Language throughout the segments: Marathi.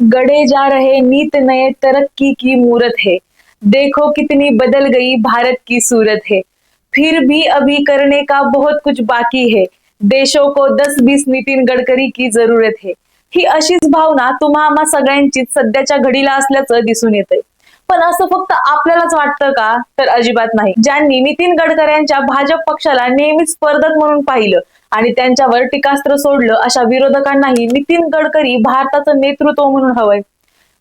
गड़े जा रहे नीत नए तरक्की की मूरत है। देखो कितनी बदल गई भारत की सूरत है। फिर भी अभी करने का बहुत कुछ बाकी है। देशों को दस बीस नितीन गडकरी की जरूरत है। ही अशीच भावना तुम्हा आम्हा सगळ्यांची सध्याच्या घडीला असल्याचं दिसून येतंय. पण असं फक्त आपल्यालाच वाटतं का? तर अजिबात नाही. ज्यांनी नितीन गडकऱ्यांच्या भाजप पक्षाला नेहमीच स्पर्धक म्हणून पाहिलं आणि त्यांच्यावर टीकास्त्र सोडलं अशा विरोधकांनाही नितीन गडकरी भारताचं नेतृत्व म्हणून हवंय.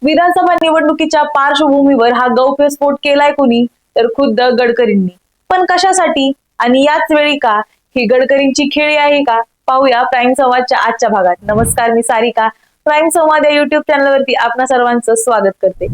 विधानसभा निवडणुकीच्या पार्श्वभूमीवर हा गौप्यस्फोट केलाय कुणी? तर खुद्द गडकरींनी. पण कशासाठी? आणि याच वेळी का? ही गडकरींची खेळी आहे का? पाहूया प्राईम संवादच्या आजच्या भागात. नमस्कार मी सारिका. प्राईम संवाद या युट्यूब चॅनलवरती आपणा सर्वांचं स्वागत करते.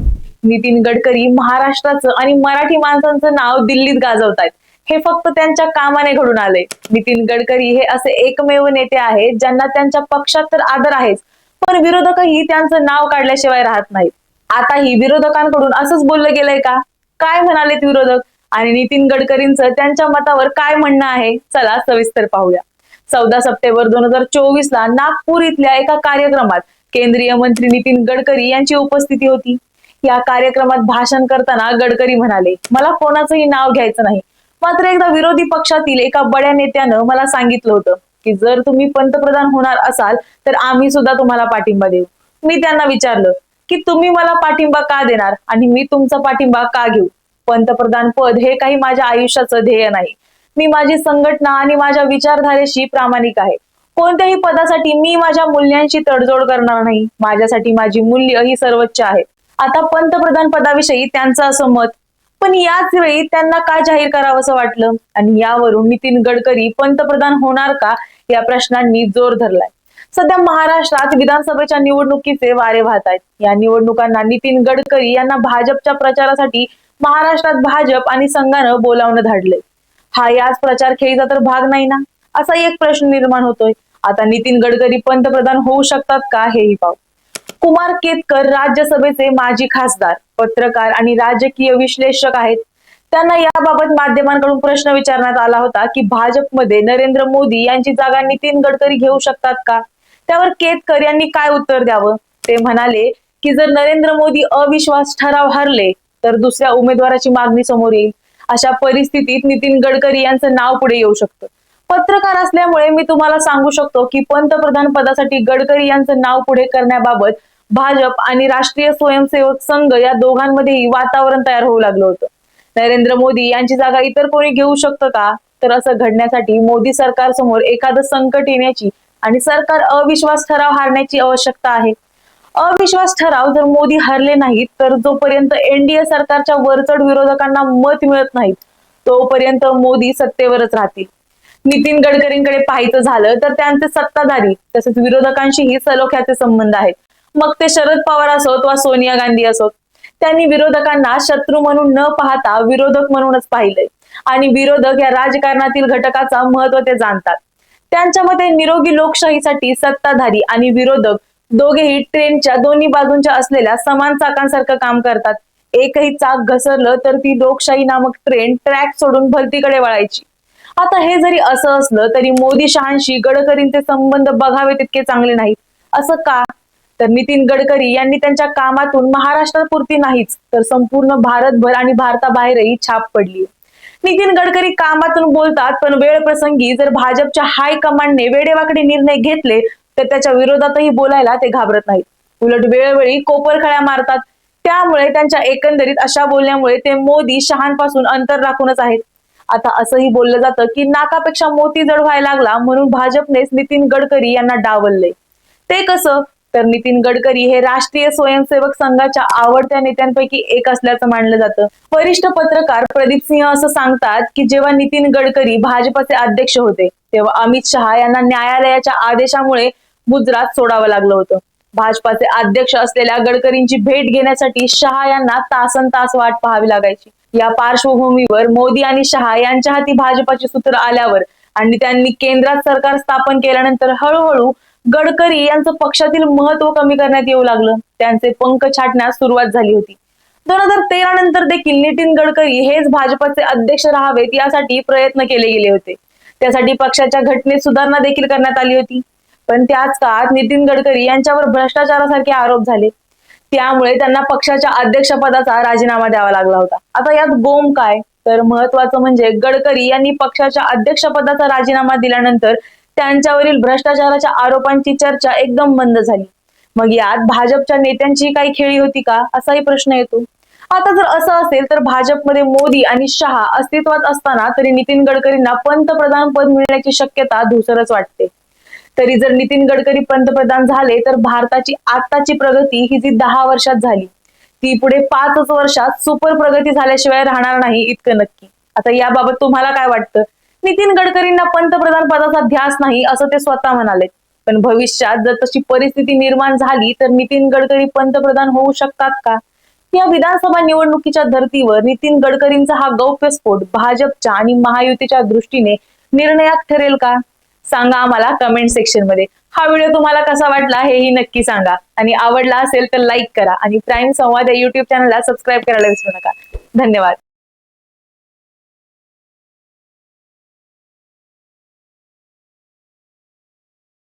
नितीन गडकरी महाराष्ट्राचं आणि मराठी माणसांचं नाव दिल्लीत गाजवतायत. हे फक्त त्यांच्या कामाने घडून आले. नितीन गडकरी हे असे एकमेव नेते आहेत ज्यांना त्यांच्या पक्षात तर आदर आहेच पण विरोधकही त्यांचं नाव काढल्याशिवाय राहत नाहीत. आताही विरोधकांकडून असंच बोललं गेलंय का? काय म्हणालेत विरोधक? आणि नितीन गडकरींचं त्यांच्या मतावर काय म्हणणं आहे? चला सविस्तर पाहूया. चौदा सप्टेंबर दोन हजार चोवीस ला नागपूर इथल्या एका कार्यक्रमात केंद्रीय मंत्री नितीन गडकरी यांची उपस्थिती होती. या कार्यक्रमात भाषण करताना गडकरी म्हणाले मला कोणाचंही नाव घ्यायचं नाही. मात्र एकदा विरोधी पक्षातील एका बड्या नेत्यानं मला सांगितलं होतं की जर तुम्ही पंतप्रधान होणार असाल तर आम्ही सुद्धा तुम्हाला पाठिंबा देऊ. मी त्यांना विचारलं की तुम्ही मला पाठिंबा का देणार आणि मी तुमचा पाठिंबा का घेऊ? पंतप्रधान पद हे काही माझ्या आयुष्याचं ध्येय नाही. मी माझी संघटना आणि माझ्या विचारधारेशी प्रामाणिक आहे. कोणत्याही पदासाठी मी माझ्या मूल्यांशी तडजोड करणार नाही. माझ्यासाठी माझी मूल्य ही सर्वोच्च आहेत आता पंतप्रधान पदाविषयी त्यांचं असं मत पण याच वेळी त्यांना का जाहीर करावं असं वाटलं? आणि यावरून नितीन गडकरी पंतप्रधान होणार का? या प्रश्नांनी जोर धरलाय. सध्या महाराष्ट्रात विधानसभेच्या निवडणुकीचे वारे वाहत आहेत. या निवडणुकांना नितीन गडकरी यांना भाजपच्या प्रचारासाठी महाराष्ट्रात भाजप आणि संघानं बोलावणं धाडलंय. हा याच प्रचार खेळीचा तर भाग नाही ना? असा एक प्रश्न निर्माण होतोय. आता नितीन गडकरी पंतप्रधान होऊ शकतात का हेही पाहू. कुमार केतकर राज्यसभेचे माजी खासदार पत्रकार आणि राजकीय विश्लेषक आहेत. त्यांना याबाबत माध्यमांकडून प्रश्न विचारण्यात आला होता की भाजपमध्ये नरेंद्र मोदी यांची जागा नितीन गडकरी घेऊ शकतात का? त्यावर केतकर यांनी काय उत्तर द्यावं? ते म्हणाले की जर नरेंद्र मोदी अविश्वास ठराव हरले तर दुसऱ्या उमेदवाराची मागणी समोर येईल. अशा परिस्थितीत नितीन गडकरी यांचं नाव पुढे येऊ शकतं. पत्रकार असल्यामुळे मी तुम्हाला सांगू शकतो की पंतप्रधान पदासाठी गडकरी यांचं नाव पुढे करण्याबाबत भाजप आणि राष्ट्रीय स्वयंसेवक संघ या दोघांमध्येही वातावरण तयार होऊ लागलं होतं. नरेंद्र मोदी यांची जागा इतर कोणी घेऊ शकतं का? तर असं घडण्यासाठी मोदी सरकार समोर एखादं संकट येण्याची आणि सरकार अविश्वास ठराव हारण्याची आवश्यकता आहे. अविश्वास ठराव जर मोदी हरले नाहीत तर जोपर्यंत एनडीए सरकारच्या वरचढ विरोधकांना मत मिळत नाहीत तोपर्यंत मोदी सत्तेवरच राहतील. नितीन गडकरींकडे पाहायचं झालं तर त्यांचे सत्ताधारी तसेच विरोधकांशीही सलोख्याचे संबंध आहेत. मग ते शरद पवार असोत वा सोनिया गांधी असोत त्यांनी विरोधकांना शत्रू म्हणून न पाहता विरोधक म्हणूनच पाहिलंय. आणि विरोधक या राजकारणातील घटकाचा महत्त्व ते जाणतात. त्यांच्या मते निरोगी लोकशाहीसाठी सत्ताधारी आणि विरोधक दोघेही ट्रेनच्या दोन्ही बाजूंच्या असलेल्या समान चाकांसारखं काम करतात. एकही चाक घसरलं तर ती लोकशाही नामक ट्रेन ट्रॅक सोडून भलतीकडे वळायची. आता हे जरी असं असलं तरी मोदी शहांशी गडकरींचे संबंध बघावे तितके चांगले नाहीत. असं का? तर नितीन गडकरी यांनी त्यांच्या कामातून महाराष्ट्रापुरती नाहीच तर संपूर्ण भारतभर आणि भारताबाहेरही छाप पडली. नितीन गडकरी कामातून बोलतात पण वेळ प्रसंगी जर भाजपच्या हाय कमांडने वेडेवाकडे निर्णय घेतले तर त्याच्या विरोधातही बोलायला ते घाबरत नाहीत. उलट वेळोवेळी कोपरखळ्या मारतात. त्यामुळे त्यांच्या एकंदरीत अशा बोलण्यामुळे ते मोदी शहांपासून अंतर राखूनच आहेत. आता असंही बोललं जातं की नाकापेक्षा मोती जड व्हायला लागला म्हणून भाजपनेच नितीन गडकरी यांना डावलले. ते कसं? तर नितीन गडकरी हे राष्ट्रीय स्वयंसेवक संघाच्या आवडत्या नेत्यांपैकी एक असल्याचं मानलं जातं. वरिष्ठ पत्रकार प्रदीप सिंह असं सांगतात की जेव्हा नितीन गडकरी भाजपचे अध्यक्ष होते तेव्हा अमित शहा यांना न्यायालयाच्या आदेशामुळे गुजरात सोडावं लागलं होतं. भाजपाचे अध्यक्ष असलेल्या गडकरींची भेट घेण्यासाठी शहा यांना तासन तास वाट पाहावी लागायची. या पार्श्वभूमीवर मोदी आणि शहा यांच्या हाती भाजपाची सूत्र आल्यावर आणि त्यांनी केंद्रात सरकार स्थापन केल्यानंतर हळूहळू गडकरी यांचं पक्षातील महत्त्व कमी करण्यात येऊ लागलं. त्यांचे पंख छाटण्यास सुरुवात झाली होती. दोन हजार तेरा नंतर देखील नितीन गडकरी हेच भाजपचे अध्यक्ष राहावेत यासाठी प्रयत्न केले गेले होते. त्यासाठी पक्षाच्या घटनेत सुधारणा देखील करण्यात आली होती. पण त्याच काळात नितीन गडकरी यांच्यावर भ्रष्टाचारासारखे आरोप झाले. त्यामुळे त्यांना पक्षाच्या अध्यक्षपदाचा राजीनामा द्यावा लागला होता. आता यात गोम काय? तर महत्वाचं म्हणजे गडकरी यांनी पक्षाच्या अध्यक्षपदाचा राजीनामा दिल्यानंतर त्यांच्यावरील भ्रष्टाचाराच्या आरोपांची चर्चा एकदम बंद झाली. मग यात भाजपच्या नेत्यांची काही खेळी होती का? असाही प्रश्न येतो. आता जर असं असेल तर भाजपमध्ये मोदी आणि शहा अस्तित्वात असताना तरी नितीन गडकरींना पंतप्रधान पद मिळण्याची शक्यता धुसरच वाटते. तरी जर नितीन गडकरी पंतप्रधान झाले तर भारताची आताची प्रगती ही जी दहा वर्षात झाली ती पुढे पाचच वर्षात सुपर प्रगती झाल्याशिवाय राहणार नाही इतकं नक्की. आता याबाबत तुम्हाला काय वाटतं? नितीन गडकरींना पंतप्रधान पदाचा ध्यास नाही असं ते स्वतः म्हणाले पण भविष्यात जर तशी परिस्थिती निर्माण झाली तर नितीन गडकरी पंतप्रधान होऊ शकतात का? या विधानसभा निवडणुकीच्या धर्तीवर नितीन गडकरींचा हा गौप्यस्फोट भाजपच्या आणि महायुतीच्या दृष्टीने निर्णयात ठरेल का? सांगा आम्हाला कमेंट सेक्शनमध्ये. हा व्हिडिओ तुम्हाला कसा वाटला हेही नक्की सांगा. आणि आवडला असेल तर लाईक करा. आणि प्राईम संवाद या युट्यूब चॅनलला सबस्क्राईब करायला विसरू नका. धन्यवाद.